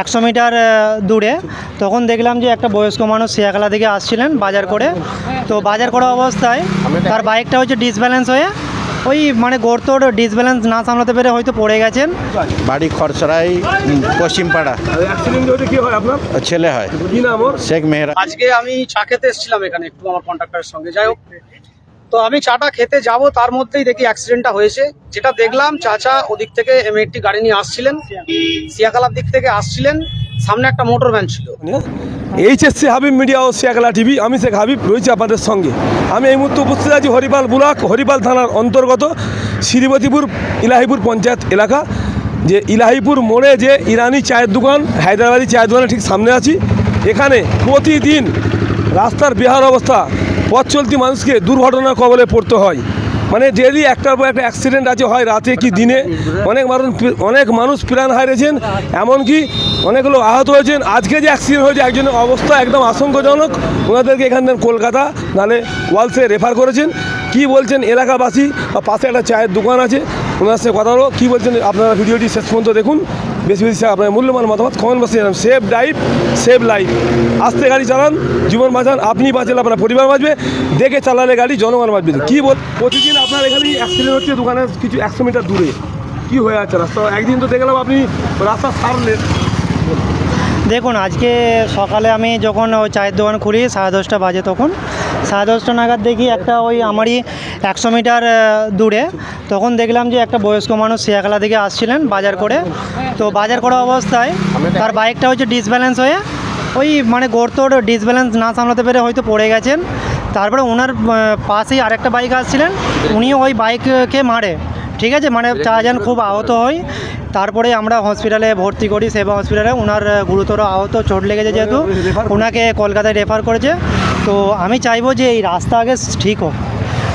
একশো মিটার দূরে। তখন দেখলাম যে একটা বয়স্ক মানুষ সিয়াখালা থেকে আসছিলেন বাজার করে। তো বাজার করা অবস্থায় তার বাইকটা হচ্ছে ডিসব্যালেন্স হয়ে ওই মানে গর্তর ডিসব্যালেন্স না সামলাতে পেরে হয়তো পড়ে গেছেন। বাড়ি খরচরাই পশ্চিমপাড়া। হয় ছেলে হয়। শেখ মেহরা। আজকে আমি চা খেতে এসেছিলাম এখানে একটু আমার কন্ট্রাক্টরের সঙ্গে। যাই হোক তো আমি চাটা খেতে যাব, তার মধ্যেই দেখি অ্যাক্সিডেন্টটা হয়েছে। যেটা দেখলাম, চাচা ওদিক থেকে এমএটি গাড়ি নিয়ে আসছিলেন। সিয়াকালার দিক থেকে আসছিলেন, সামনে একটা মোটর ভ্যান ছিল। এইচএসসি হাবিব মিডিয়া ও শিয়াকলা টিভি, আমি শেখ হাবিব রয়েছি আপনাদের সঙ্গে। আমি এই মুহূর্তে উপস্থিত আছি হরিপাল বুলাক, হরিপাল থানার অন্তর্গত শ্রীবতীপুর ইলাহিপুর পঞ্চায়েত এলাকা, যে ইলাহিপুর মোড়ে যে ইরানি চায়ের দোকান, হায়দ্রাবাদি চায়ের দোকানের ঠিক সামনে আছি। এখানে প্রতিদিন রাস্তার বেহার অবস্থা পথ চলতি মানুষকে দুর্ঘটনার কবলে পড়তে হয়। মানে ডেলি একটার পর একটা অ্যাক্সিডেন্ট আছে, হয় রাতে কি দিনে, অনেক মানুষ অনেক মানুষ প্রাণ হারিয়েছেন, এমনকি অনেকগুলো আহত হয়েছেন। আজকে যে অ্যাক্সিডেন্ট হয়েছে, একজনের অবস্থা একদম আশঙ্কাজনক। ওনাদেরকে এখান থেকে কলকাতা নালে ওয়ালসে রেফার করেছেন। কি বলছেন এলাকাবাসী? বা পাশে একটা চায়ের দোকান আছে, ওনার সাথে কথা হলো কী বলছেন আপনারা? ভিডিওটি শেষ পর্যন্ত দেখুন। বেশি বেশি আপনার মূল্যবান মতামত কমেন্ট বসে জানান। সেভ ড্রাইভ সেভ লাইফ আস্তে গাড়ি চালান, জীবন বাঁচান। আপনি বাঁচলে আপনার পরিবার বাঁচবে। দেখে চালালে গাড়ি জনগণ বাঁচবে। কী বল, প্রতিদিন আপনার এখানে অ্যাক্সিডেন্ট হচ্ছে, দোকানের কিছু একশো মিটার দূরে। কী হয়ে আছে রাস্তা? একদিন তো দেখলাম আপনি রাস্তা সারলেন দেখুন, আজকে সকালে আমি যখন ওই চায়ের দোকান খুলি, সাড়ে দশটা বাজে তখন, সাড়ে দশটা নাগাদ দেখি একটা ওই আমারই একশো মিটার দূরে, তখন দেখলাম যে একটা বয়স্ক মানুষ সিয়াখালা থেকে আসছিলেন বাজার করে। তো বাজার করা অবস্থায় তার বাইকটা হচ্ছে ডিসব্যালেন্স হয়ে, ওই মানে গর্তর ডিসব্যালেন্স না সামলাতে পেরে হয়তো পড়ে গেছেন। তারপরে ওনার পাশেই আরেকটা বাইক আসছিলেন, উনিও ওই বাইককে মারে, ঠিক আছে? মানে চারজন খুব আহত হয় তারপরে আমরা হসপিটালে ভর্তি করি সেবা হসপিটালে ওনার গুরুতর আহত চোট লেগেছে যেহেতু। ওনাকে কলকাতায় রেফার করেছে। তো আমি চাইব যে এই রাস্তা আগে ঠিক হোক।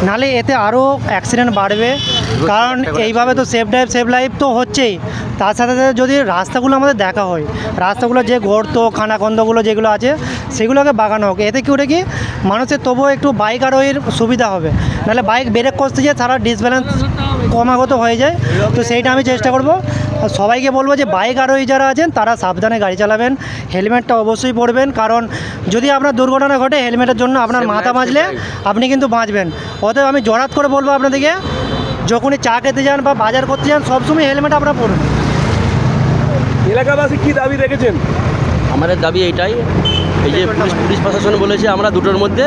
নালে এতে আরও অ্যাক্সিডেন্ট বাড়বে। কারণ এইভাবে তো সেফ ড্রাইভ সেফ লাইফ তো হচ্ছেই। তার সাথে সাথে যদি রাস্তাগুলো আমাদের দেখা হয় রাস্তাগুলো যে গর্ত খানাখন্দগুলো যেগুলো আছে সেগুলোকে বাগানো হোক। এতে কি ওটা কি মানুষের তবুও একটু বাইক আরোহীর সুবিধা হবে। নাহলে বাইক ব্রেক করতে গিয়ে সারা ডিসব্যালেন্স ক্রমাগত হয়ে যায়। তো সেইটা আমি চেষ্টা করব। সবাইকে বলব যে বাইক আরোহী যারা আছেন তারা সাবধানে গাড়ি চালাবেন হেলমেটটা অবশ্যই পরবেন কারণ যদি আপনার দুর্ঘটনা ঘটে হেলমেটের জন্য আপনার মাথা বাঁচলে আপনি কিন্তু বাঁচবেন। অতএব আমি জড়াত করে বলব আপনাদেরকে যখনই চা খেতে যান বা বাজার করতে যান সবসময় হেলমেট আপনার পরবেন। এলাকাবাসী কী দাবি রেখেছেন? আমাদের দাবি এইটাই এই যে পুলিশ পুলিশ প্রশাসন বলেছে আমরা দুটোর মধ্যে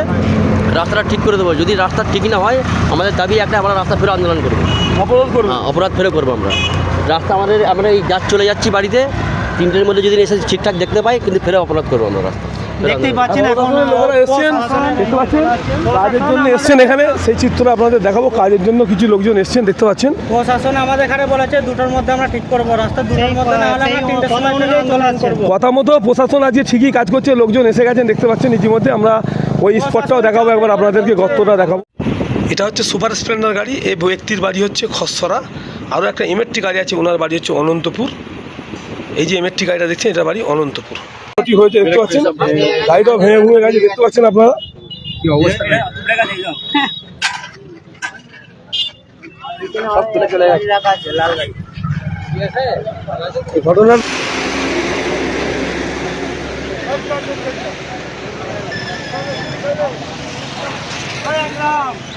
রাস্তাটা ঠিক করে দেবো। যদি রাস্তা ঠিক না হয় আমাদের দাবি একটা আমরা রাস্তা ফেরো আন্দোলন করব। অপরাধ করব? হ্যাঁ অপরাধ ফেরো করব আমরা। রাস্তা আমাদের আমরা এই যাচ্ছি চলে যাচ্ছি বাড়িতে তিনটের মধ্যে যদি এসে ঠিকঠাক দেখতে পাই কিন্তু ফেরো অপরাধ করব আমরা রাস্তা। দেখতেই পাচ্ছেন এখন লোকেরা এসছেন। দেখতে পাচ্ছেন? কাজের জন্য এসছেন এখানে। সেই চিত্র আপনাদের দেখাবো। কাজের জন্য কিছু লোকজন এসছেন দেখতে পাচ্ছেন। প্রশাসন আমাদের এখানে বলেছে দুটোর মধ্যে আমরা ঠিক করব। রাস্তা দুটোর মধ্যে না হলে আমরা তিনটের সময় আন্দোলন করব। কথা মতো প্রশাসন আজকে ঠিকই কাজ করছে লোকজন এসে গেছেন দেখতে পাচ্ছেন ইতিমধ্যে। আমরা ওই স্পটটাও দেখাবো একবার আপনাদেরকে গর্তটা দেখাবো। এটা হচ্ছে সুপার স্প্লেন্ডার গাড়ি এই ব্যক্তির বাড়ি হচ্ছে খসরা আরও একটা এমএরটি গাড়ি আছে ওনার বাড়ি হচ্ছে অনন্তপুর। এই যে এমএরটি গাড়িটা দেখছেন এটা বাড়ি অনন্তপুর। ক্ষতি হয়েছে দেখতে পাচ্ছেন? গাড়িটাও ভেঙে ভেঙে গেছে দেখতে পাচ্ছেন আপনারা? এই ঘটনার বাড়ি খরসরাই উম,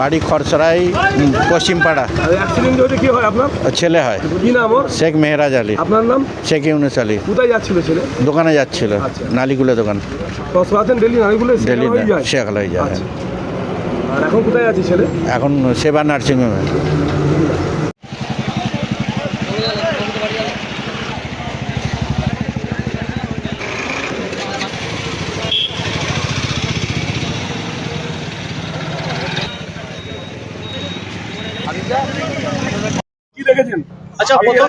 পশ্চিমপাড়া খরচরাই পশ্চিমপাড়া। কি হয় আপনার? ছেলে হয়। নাম শেখ মেহরাজ আলী। আপনার নাম? শেখ ইউনুস আলী। কোথায় যাচ্ছিল ছেলে? দোকানে যাচ্ছিল আচ্ছা। নালিগুলো দোকান। ডেলি নারীগুলো ডেলি যায়? শেখালাই যায় আচ্ছা। এখন কোথায় আছে ছেলে? এখন সেবা নার্সিংহোমে কি দেখেছেন আচ্ছা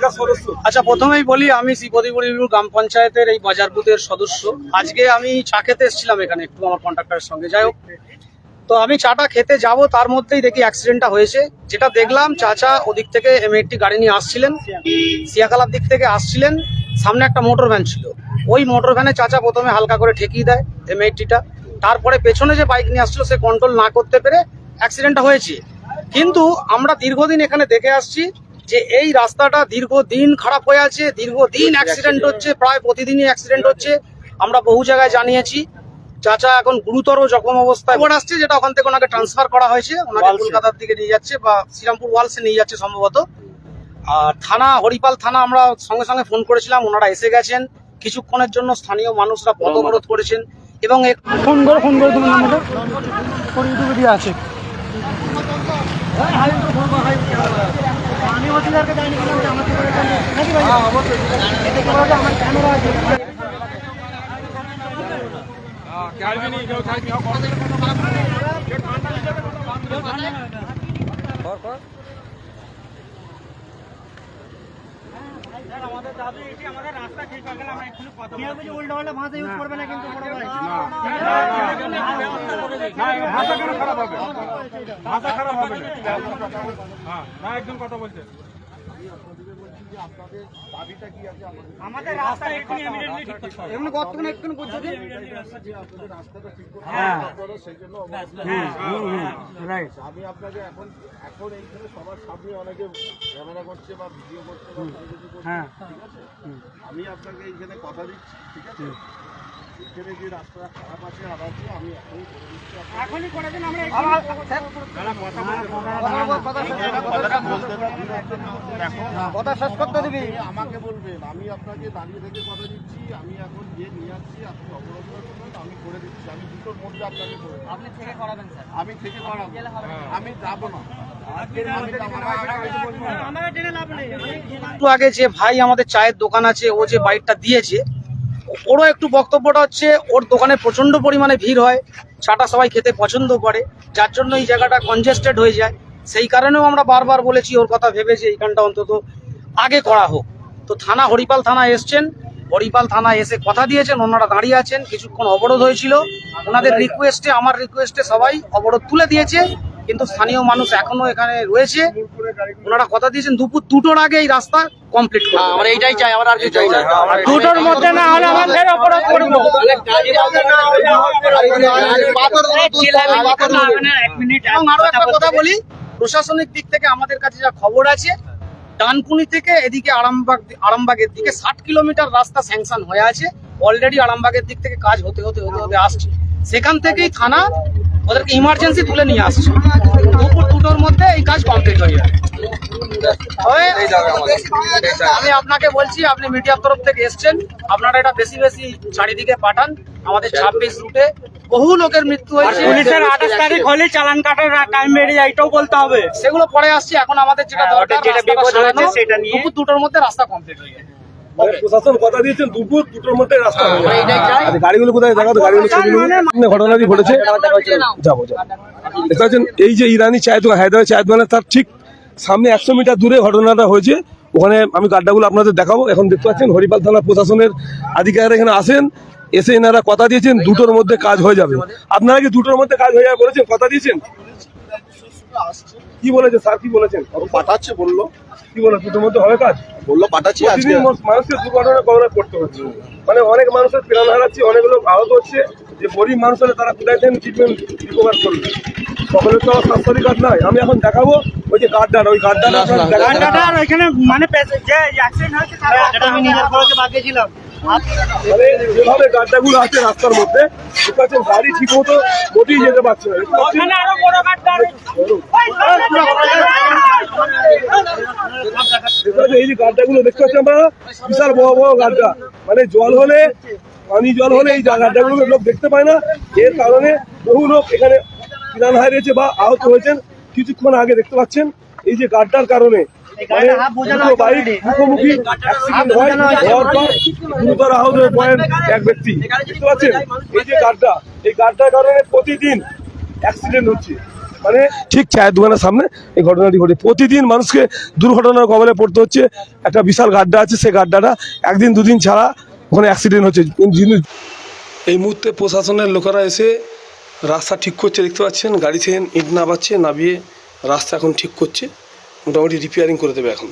আচ্ছা প্রথমেই বলি আমি শ্রীপতিপুর গ্রাম পঞ্চায়েতের এই বাজার বুথের সদস্য। আজকে আমি চা খেতে এসেছিলাম এখানে একটু আমার কন্ট্রাক্টরের সঙ্গে যাই হোক। তো আমি চাটা খেতে যাব তার মধ্যেই দেখি অ্যাক্সিডেন্টটা হয়েছে। যেটা দেখলাম চাচা ওদিক থেকে এমএটি গাড়ি নিয়ে আসছিলেন সিয়াকালার দিক থেকে আসছিলেন সামনে একটা মোটর ভ্যান ছিল। ওই মোটর ভ্যানে চাচা প্রথমে হালকা করে ঠেকিয়ে দেয় এমএটিটা তারপরে পেছনে যে বাইক নিয়ে আসছিল সে কন্ট্রোল না করতে পেরে অ্যাক্সিডেন্টটা হয়েছে। কিন্তু আমরা দীর্ঘদিন এখানে দেখে আসছি যে এই রাস্তাটা দীর্ঘদিন খারাপ হয়ে আছে দীর্ঘদিন অ্যাক্সিডেন্ট হচ্ছে প্রায় প্রতিদিনই অ্যাক্সিডেন্ট হচ্ছে। আমরা বহু জায়গায় জানিয়েছি। চাচা এখন গুরুতর জখম অবস্থায় খবর আসছে যেটা ওখান থেকে ওনাকে ট্রান্সফার করা হয়েছে। ওনাকে কলকাতার দিকে নিয়ে যাচ্ছে বা শ্রীরামপুর ওয়ালসে নিয়ে যাচ্ছে সম্ভবত। আর থানা হরিপাল থানা আমরা সঙ্গে সঙ্গে ফোন করেছিলাম ওনারা এসে গেছেন। কিছুক্ষণের জন্য স্থানীয় মানুষরা পথ অবরোধ করেছেন এবং এক- ফোন করে ফোন করে তুমি নাম্বারটা ফোন ইউটিউবে দিয়ে আছে আমি অধিকারকে জানি যে আমাকে বলেছেন নাকি ভাই? এতে কি বলতো আমার ক্যামেরা আছে আমাদের দাবি এটি আমাদের রাস্তা ঠিক হয়ে গেলে আমরা একটু কথা কেউ কিছু উল্টো পাল্টা ভাষা ইউজ করবে না কিন্তু বড় ভাই ভাষা কেন খারাপ হবে ভাষা খারাপ হবে না একজন একদম কথা বলছেন আমাদের রাস্তা এক্ষুনি ইমিডিয়েটলি ঠিক করতে হবে। এমনি কতক্ষণ একটু বুঝছ যে? রাইট আমি আপনাকে এখন এখন এইখানে সবার সামনে অনেকে ক্যামেরা করছে বা ভিডিও করছে বা করছে, হ্যাঁ। ঠিক আছে? আমি আপনাকে এইখানে কথা দিচ্ছি ঠিক আছে? এখানে যে রাস্তা খারাপ আছে আর আছে আমি এখনই করে দিচ্ছি। এখনই করে দিন আমরা কথা শেষ করতে দিবি। আমাকে বলবেন আমি আপনাকে দাঁড়িয়ে থেকে কথা দিচ্ছি আমি এখন গিয়ে নিয়ে আসছি আপনি অবরোধ আমি করে দিচ্ছি। আমি দুটোর মধ্যে আপনাকে করে আপনি থেকে করাবেন স্যার। আমি থেকে করাবো। আমি যাব না। আমি যাব না। আগে যে ভাই আমাদের চায়ের দোকান আছে ও যে বাইকটা দিয়েছে ওরও একটু বক্তব্যটা হচ্ছে, ওর দোকানে প্রচণ্ড পরিমাণে ভিড় হয় চাটা সবাই খেতে পছন্দ করে, যার জন্য এই জায়গাটা কনজেস্টেড হয়ে যায়। সেই কারণেও আমরা বারবার বলেছি, ওর কথা ভেবে যে এইখানটা অন্তত আগে করা হোক। তো থানা হরিপাল থানা এসছেন, হরিপাল থানা এসে কথা দিয়েছেন, ওনারা দাঁড়িয়ে আছেন, কিছুক্ষণ অবরোধ হয়েছিল। ওনাদের রিকোয়েস্টে আমার রিকোয়েস্টে সবাই অবরোধ তুলে দিয়েছে, কিন্তু স্থানীয় মানুষ এখনও এখানে রয়েছে। ওনারা কথা দিয়েছেন, দুপুর দুটোর আগে এই রাস্তা কমপ্লিট করবে। আমরা এইটাই চাই আমরা আর কিছু চাই না। দুটোর মধ্যে না হলে আমাদের অপরাধ করব এবং আরও একটা কথা বলি প্রশাসনিক দিক থেকে আমাদের কাছে যা খবর আছে ডানকুনি থেকে এদিকে আরামবাগ আরামবাগের দিকে ষাট কিলোমিটার রাস্তা স্যাংশন হয়ে আছে। অলরেডি আরামবাগের দিক থেকে কাজ হতে হতে হতে হতে আসছে। সেখান থেকেই থানা ওদেরকে ইমার্জেন্সি তুলে নিয়ে আসছে। দুপুর দুটোর মধ্যে এই কাজ কমপ্লিট হয়ে যাবে আমি আপনাকে বলছি আপনি মিডিয়ার তরফ থেকে এসছেন। আপনারা এটা বেশি বেশি চারিদিকে পাঠান। আমাদের ছাব্বিশ রুটে বহু লোকের মৃত্যু হয়েছে। পুলিশের আঠাশ তারিখ হলে চালান কাটার টাইম বেড়ে যায় এটাও বলতে হবে। সেগুলো পরে আসছে। এখন আমাদের যেটা হ্যাঁ, দরকার। দুপুর দুটোর মধ্যে রাস্তা কমপ্লিট হয়ে যাবে প্রশাসন কথা দিয়েছেন দুপুর দুটোর মধ্যে রাস্তা হয়ে। আচ্ছা, গাড়িগুলো কোথায়? দেখা তো গাড়িগুলো ছবি ঘটনাটি ঘটেছে যাব যাব। দেখতে পাচ্ছেন এই যে ইরানি চায়ের দোকান হায়দ্রাবাদ চায়ের দোকানে তার ঠিক সামনে একশো মিটার দূরে ঘটনাটা হয়েছে। ওখানে আমি গাড্ডাগুলো আপনাদের দেখাবো। এখন দেখতে পাচ্ছেন হরিপাল থানা প্রশাসনের আধিকারিক এখানে আসেন। এসে এনারা কথা দিয়েছেন দুটোর মধ্যে কাজ হয়ে যাবে। আপনারা কি দুটোর মধ্যে কাজ হয়ে যাবে বলেছেন? কথা দিয়েছেন? কি বলেছে স্যার কি বলেছেন? পাঠাচ্ছে বলল। কি বলে দুটোর মধ্যে হবে কাজ? বলল পাঠাচ্ছি আজকে। প্রতিদিন মানুষ- মানুষকে দুর্ঘটনা কবলে পড়তে হচ্ছে। মানে অনেক মানুষের প্রাণ হারাচ্ছে অনেক লোক আহত হচ্ছে। যে গরিব মানুষ হলে তারা কোথায় থেকে ট্রিটমেন্ট রিকভার করবে? সকলের তো স্বাস্থ্য কার্ড নাই। আমি এখন দেখাবো ওই যে কার্ডটা ওই কার্ডটা ওইখানে মানে যে অ্যাক্সিডেন্ট হয়েছে তার আমি নিজের খরচে বাগিয়েছিলাম মানে যেভাবে গাড্ডাগুলো আছে রাস্তার মধ্যে পাচ্ছেন গাড়ি ঠিক মতো মোটেই যেতে পারছে না। এই যে গাড্ডাগুলো দেখতে পাচ্ছি আমরা বিশাল বড় বড় গাড্ডা মানে জল হলে পানি জল হলে এই গাড্ডাগুলো লোক দেখতে পায় না। এর কারণে বহু লোক এখানে প্রাণ হারিয়েছে বা আহত হয়েছেন। কিছুক্ষণ আগে দেখতে পাচ্ছেন এই যে গাড্ডার কারণে মুখোমুখি। গুরুতর আহত হয়ে এক ব্যক্তি। এই যে এই কারণে প্রতিদিন অ্যাক্সিডেন্ট হচ্ছে। মানে ঠিক চায়ের দোকানের সামনে এই ঘটনাটি ঘটে। প্রতিদিন মানুষকে দুর্ঘটনার কবলে পড়তে হচ্ছে। একটা বিশাল গাড্ডা আছে সেই গাড্ডাটা একদিন দুদিন ছাড়া ওখানে অ্যাক্সিডেন্ট হচ্ছে। এই মুহূর্তে প্রশাসনের লোকেরা এসে রাস্তা ঠিক করছে দেখতে পাচ্ছেন? গাড়ি থেকে ইট নামাচ্ছে নামিয়ে রাস্তা এখন ঠিক করছে। মোটামুটি রিপেয়ারিং করে দেবে এখন।